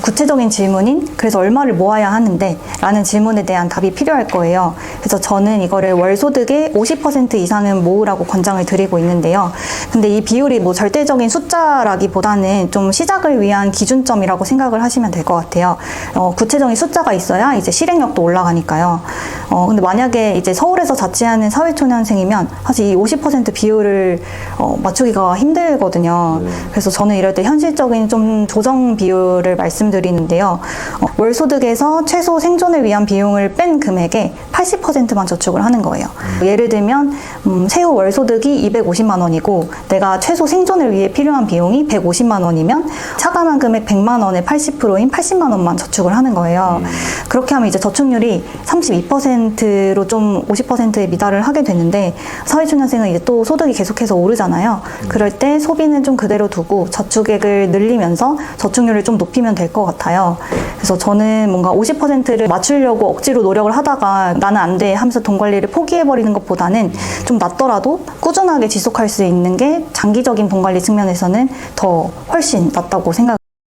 구체적인 질문인 그래서 얼마를 모아야 하는데 라는 질문에 대한 답이 필요할 거예요. 그래서 저는 이거를 월 소득의 50% 이상은 모으라고 권장을 드리고 있는데요. 근데 이 비율이 뭐 절대적인 숫자라기보다는 좀 시작을 위한 기준점이라고 생각을 하시면 될 것 같아요. 어, 구체적인 숫자가 있어야 이제 실행력도 올라가니까요. 어, 근데 만약에 이제 서울에서 자취하는 사회초년생이면 사실 이 50% 비율을 어, 맞추기가 힘들거든요. 그래서 저는 이럴 때 현실적인 좀 조정 비율을 말씀드리는데요. 어, 월 소득에서 최소 생존을 위한 비용을 뺀 금액의 80%만 저축을 하는 거예요. 예를 들면 음, 세후 월 소득이 250만 원이고 내가 최소 생존을 위해 필요한 비용이 150만 원이면 차감한 금액 100만 원의 80%인 80만 원만 저축을 하는 거예요. 그렇게 하면 이제 저축률이 32%로 좀 50%에 미달을 하게 되는데 사회초년생은 이제 또 소득이 계속해서 오르잖아요. 그럴 때 소비는 좀 그대로 두고 저축액을 늘리면서 저축률을 좀 높이면 될 것 같아요. 그래서 저는 뭔가 50%를 맞추려고 억지로 노력을 하다가 나는 안 돼 하면서 돈 관리를 포기해버리는 것보다는 좀 낫더라도 꾸준하게 지속할 수 있는 게 장기적인 돈 관리 측면에서는 더 훨씬 낫다고 생각